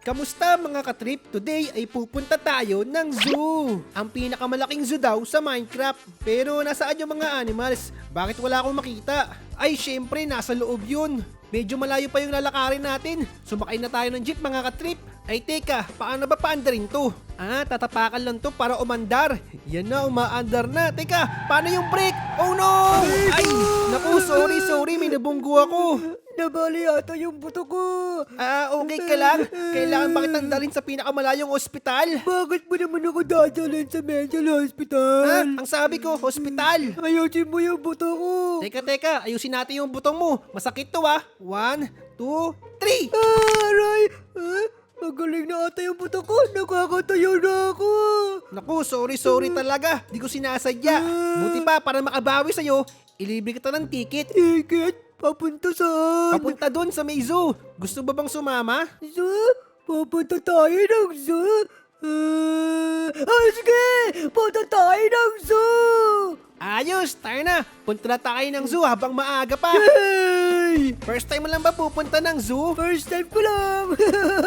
Kamusta mga katrip? Today ay pupunta tayo ng zoo. Ang pinakamalaking zoo daw sa Minecraft. Pero nasaan yung mga animals? Bakit wala akong makita? Ay syempre nasa loob yun. Medyo malayo pa yung lalakarin natin. Sumakay na tayo ng jeep mga katrip. Ay teka, paano ba paandarin to? Ah, tatapakan lang to para umandar. Yan na, umaandar na. Teka, paano yung brake? Oh no! Ay, naku, sorry, sorry, may nabunggo ako. Nabali yata yung buto ko. Ah, okay ka lang? Kailangan ba kitang dalhin sa pinakamalayong ospital? Bakit mo naman ako dadalhin sa mental Ha? hospital? Ang sabi ko, hospital. Ayusin mo yung buto ko. Teka, teka, ayusin natin yung butong mo. Masakit to ah. One, two, three. Ah, aray! Ah, magaling na ata yung buto ko. Nakakatayo na ako. Naku, sorry, sorry talaga. Di ko sinasadya. Buti pa, para makabawi sa'yo, ilibre kita ng ticket. Ticket? Papunta saan? Papunta doon sa may zoo. Gusto ba bang sumama? Zoo? Papunta tayo ng zoo? Ah, ah, sige! Punta tayo ng zoo! Ayos, tayo na. Punta na tayo ng zoo habang maaga pa. Yay! First time mo lang ba pupunta ng zoo? First time ko lang!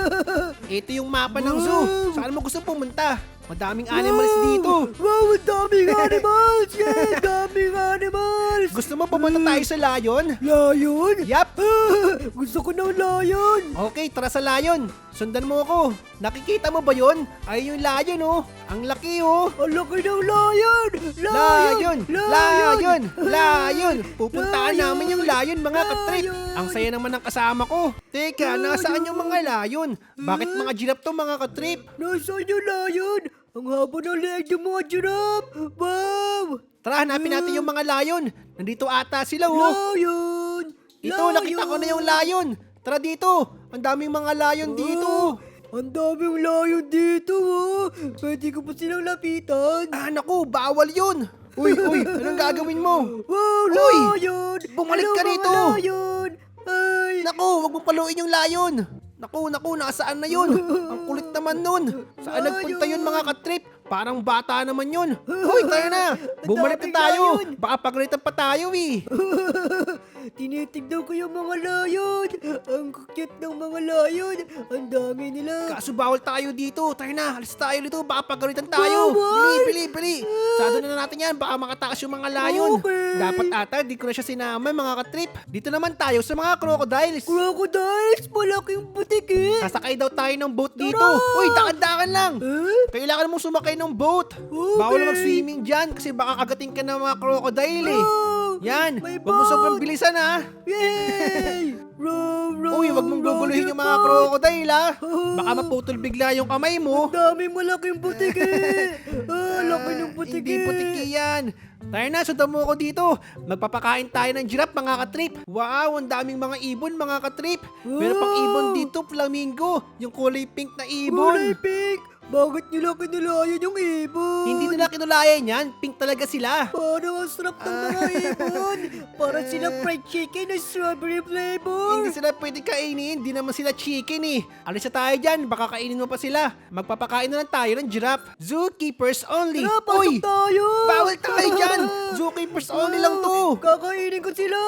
Ito yung mapa ng zoo. Wow. Saan mo gusto pumunta? Madaming animals Wow! dito. Wow, ang daming animals! Yeah, daming animals! Gusto mo pumunta tayo sa lion? Lion? Yap. Gusto ko ng lion! Okay, tara sa lion. Sundan mo ako. Nakikita mo ba yon? Ay yung lion oh. Ang laki oh. Ang laki ng lion! Lion! Lion! Lion! Pupuntaan Lion! namin yung lion mga katrip. Lion! Ang saya naman ng kasama ko. Teka, nasaan yung mga lion? Bakit mga giraffe to mga katrip? Nasaan yung lion? Ang haba ng leeg ng mga giraffe! Wow! Tara, hanapin natin yung mga lion. Nandito ata sila oh. Lion! Ito, nakita ko na yung lion. Tara dito. Ang daming mga lion dito. Ang daming lion dito, oh! Pwede ko pa silang lapitan? Ah, naku, bawal yun. Uy, uy, anong gagawin mo? Wow, Uy! lion! Bumalik Hello, ka mga rito! lion! Ay! Naku, wag mong paluin yung lion. Naku, naku, nasaan na yun? Ang kulit naman nun. Saan nagpunta yun mga katrip? Parang bata naman yun. Hoy, tayo na. Bumalik na tayo. Baka pagalitan pa tayo eh. Tinitignan ko yung mga lion! Ang cute ng mga lion! Ang dami nila! Kaso bawal tayo dito. Tayo na, alis tayo dito. Baka pagalitan tayo. Bawal! Bili, bili, bili. Sado na natin yan. Baka makatakas yung mga lion. Okay. Dapat ata, di ko na siya sinama mga katrip. Dito naman tayo sa mga crocodiles. Crocodiles! Malaking butik eh! Sasakay daw tayo ng boat dito. Tara! Uy, dakan-dakan lang. Eh? Kailangan mong sumakay ng boat. Okay. Bawal mag-swimming dyan kasi baka kagating ka ng mga crocodile eh. Wow! Yan, May wag mo sobrang bilisan ha. Yay! Row, row, Uy, wag mong row guguluhin your yung mga boat! crocodile ha. Oh. Baka maputol bigla yung kamay mo. Ang daming malaking butik eh! ah, laki ng butik Hindi putiki yan. Tayo na, sundan mo ako dito. Magpapakain tayo ng giraffe mga katrip. Wow, ang daming mga ibon mga katrip. Meron pang ibon dito, flamingo. Yung kulay pink na ibon. Kulay pink! Bakit nila kinulayan yung ibon? Hindi nila kinulayan yan. Pink talaga sila. Parang ang sarap ng mga ibon! Para silang fried chicken na strawberry flavor! Hindi sila pwede kainin, hindi naman sila chicken eh. Alis na tayo dyan, baka kainin mo pa sila. Magpapakain na lang tayo ng giraffe. Zookeepers only. Tara, pasok Uy, tayo! bawal tayo dyan. Zookeepers only lang to. Kakainin ko sila!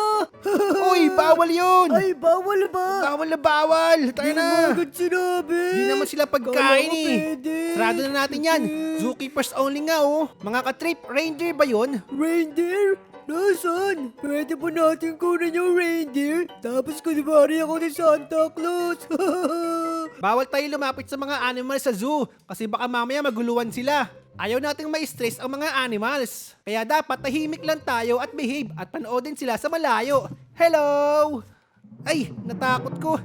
Uy, bawal yun. Ay, bawal ba? Bawal na bawal. Tayo Di mo na. agad sinabi! Hindi naman sila Kala pagkain ko eh. pwede. Sarado na natin yan. Zookeepers only nga oh. Mga katrip, reindeer ba yun? Reindeer? Nasaan? Pwede po natin kunin yung reindeer? Tapos kunwari ako ni Santa Claus! Bawal tayo lumapit sa mga animals sa zoo kasi baka mamaya maguluhan sila. Ayaw nating ma-stress ang mga animals. Kaya dapat tahimik lang tayo at behave at panoodin sila sa malayo. Hello! Ay, natakot ko.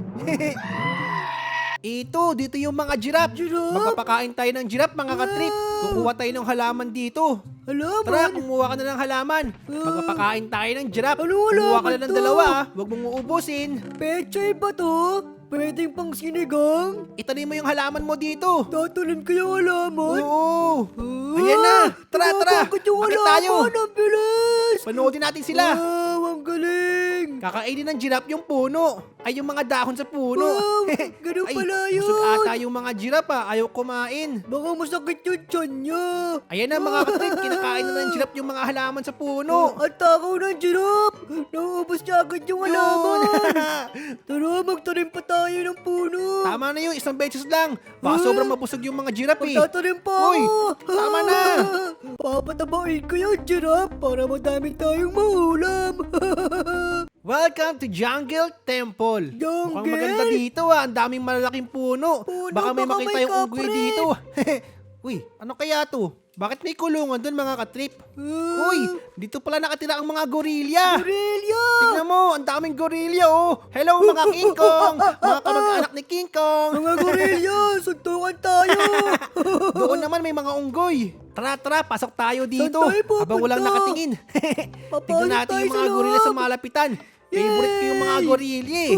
Ito, dito yung mga giraffe. Giraffe? Magpapakain tayo ng giraffe mga katrip. Kukuha tayo ng halaman dito. Halaman? Tara, kumuha ka na ng halaman. Magpapakain tayo ng giraffe. Ano Kumuha ka halaman na ng to? dalawa ah. Huwag mong uubusin. Pechay ba to? Pwedeng pang sinigang? Itanim mo yung halaman mo dito. Tatanim ko yung halaman? Oo. Ah, Ayan na. Tara, tara. Tumatakot yung Bakit halaman. tayo? Ang bilis! Panoodin natin sila. Galing! Kakainin ng giraffe yung puno. Ay, yung mga dahon sa puno. Wow, ganun Ay, pala yun. busog ata yung mga giraffe ah, ayaw kumain. Baka masakit yung tiyan niya. Ayan na mga katrip, kinakain na ng giraffe yung mga halaman sa puno. At takaw ng giraffe. Nauubos niya agad yung halaman. Tara, magtanim pa tayo ng puno. Tama na yun, isang beses lang. Baka sobrang mabusog yung mga giraffe eh. Magtatanim pa Uy, ako. tama na. Papatabain ko yung giraffe para madami tayong maulam. Welcome to Jungle Temple. Jungle? Mukhang maganda dito ah. Ang daming malalaking puno. Puno, baka may baka makita may yung unggoy dito. Uy, ano kaya to? Bakit may kulungan dun mga katrip? Uy, dito pala nakatira ang mga gorilya. Gorilla! Tingnan mo, ang daming gorilya oh. Hello mga King Kong. Mga kamag-anak ni King Kong. Mga gorilla, suntukan tayo! Doon naman may mga unggoy. Tara, tara, pasok tayo dito. tayo pupunta? Habang walang nakatingin. Tignan natin yung mga gorilla sa malapitan. Favorite ko yung mga gorilla eh.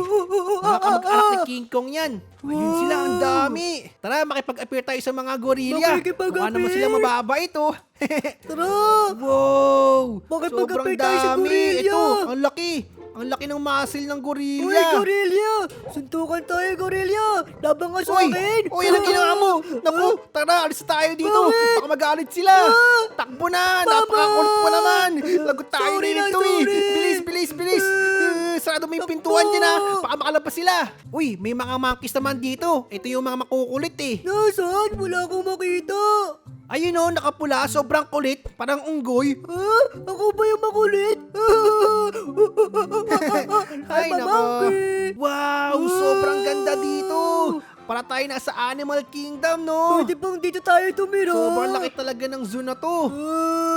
Mga kamag-anak ni King Kong yan. Ayun sila, ang dami. Tara, makipag-appear tayo sa mga gorilla. Makikipag-appear. Mukha naman sila mababait oh. Tara! wow! Makipag-appear Sobrang tayo sa dami. gorilla. Ito, ang laki. Ang laki ng muscle ng Uy, gorilla. gorilla! Suntukan tayo, gorilla! Laban ka sa Uy! akin! Uy, anong ginawa mo? Naku, tara, alis tayo dito. Bakit? Baka magalit sila. Ah! Takbo na, napakakulit mo naman. Lagot tayo Sorry na, dito eh. sorry. Bilis, bilis, bilis. Sarado mo yung pintuan dyan ha. Baka makalabas sila. Uy, may mga monkeys naman dito. Ito yung mga makukulit eh. Nasaan? Wala akong makita! Ayun o, nakapula, sobrang kulit. Parang unggoy. Ha? Ako ba yung makulit? Ay, I'm a nako. Wow, sobrang ganda dito. Para tayo nasa Animal Kingdom, no? Pwede bang dito tayo tumira? Sobrang laki talaga ng zoo na to.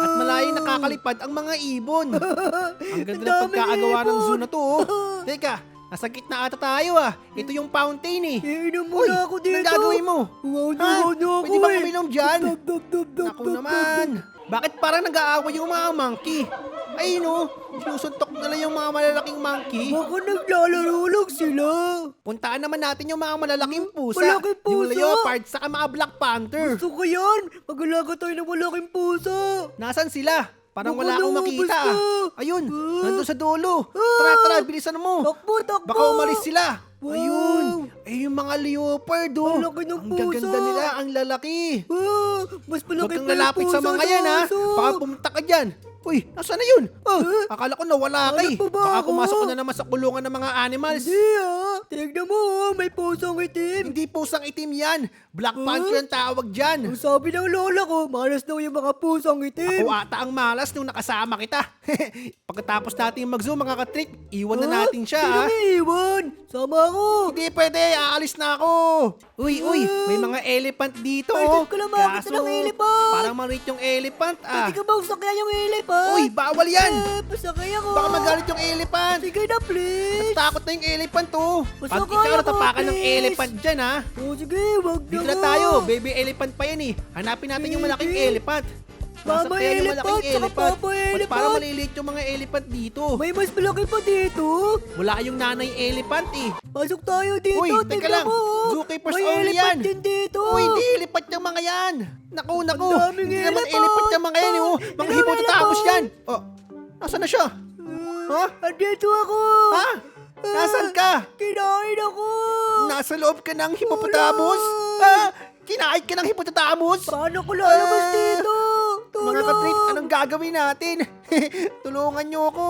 At malayo nakakalipad ang mga ibon. Ang ganda ng daming pagkakagawa ng zoo na to. Oh. Teka, nasa gitna ata tayo ah. Ito yung fountain eh. Iinom Uy, muna ako dito! anong gagawin mo? Wow, Ha? wow, wow, Pwede ba ako eh. uminom dyan? Dab, dab, dab, dab, Ako dab, naman. Bakit parang nag-aaway yung mga monkey? Ay no, sinusuntok nila yung mga malalaking monkey. Baka naglalaro lang sila. Puntaan naman natin yung mga malalaking pusa. Malaking Yung pusa? leopard, saka mga black panther. Gusto ko yan. Mag-alaga tayo ng malaking pusa. Nasaan sila? Parang wala akong makita. Ayun, nandun sa dulo. Tara, tara, bilisan mo. Takbo, takbo. Baka umalis sila. Wow. Ayun. Eh, yung mga leopard, oh. Ang laki ng Ang pusa. gaganda nila, ang lalaki. Ah, mas Huwag malaki kang pa yung lalapit sa mga yan, ha. Baka pumunta ka dyan. Uy, nasaan na yun? Oh, Ah. akala ko nawala ka Hanap eh. pa ba Baka ako? pumasok ka na naman sa kulungan ng mga animals. Hindi ah. Tignan mo ah, may pusang itim. Hindi pusang itim yan. Black Ah. panther ang tawag dyan. Ang sabi ng lola ko, malas daw yung mga pusang itim. Ako ata ang malas nung nakasama kita. Pagkatapos natin mag-zoom mga katrip, iwan na Ah, natin siya Sino ha. may iwan? Sama ako. Hindi pwede, aalis na ako. Uy, uy, may mga elephant dito. Ay, oh. saan ka lang makakita ng elephant? Parang maliit yung elephant ah. Pwede ka bang sakyan yung elephant? Uy, bawal yan. Eh, pasakay ako. Baka magalit yung elephant. Sige na, please. Takot na yung elephant oh. Pag Masakay ikaw ako, natapakan ng please. elephant dyan ha. Oh, sige, wag na Dito na nga. tayo, baby elephant pa yan eh. Hanapin natin yung malaking Baby. elephant. Mama Nasaan kaya yung elephant, malaking saka elephant? papa Ba't elephant. parang maliliit yung mga elephant dito? May mas malaki pa dito. Wala yung nanay elephant eh. Pasok tayo dito. Uy, teka tignan lang. mo. oh. Zookeepers May only elephant yan. din dito. Uy, hindi elephant yung mga yan. Naku, naku. Ang daming Hindi naman elephant. elephant yung mga yan. Oh. Mga Ang daming hippopotamus elephant. yan. Oh, nasaan na siya? Ha? Andito ako. Ha? Nasaan ka? Kinain ako. Nasa loob ka ng hippopotamus? Wala. Ha? Kinain ka ng hippopotamus? Paano ko lalabas Ah. dito? Mga Tulong. katrip, anong gagawin natin? Tulungan niyo ako.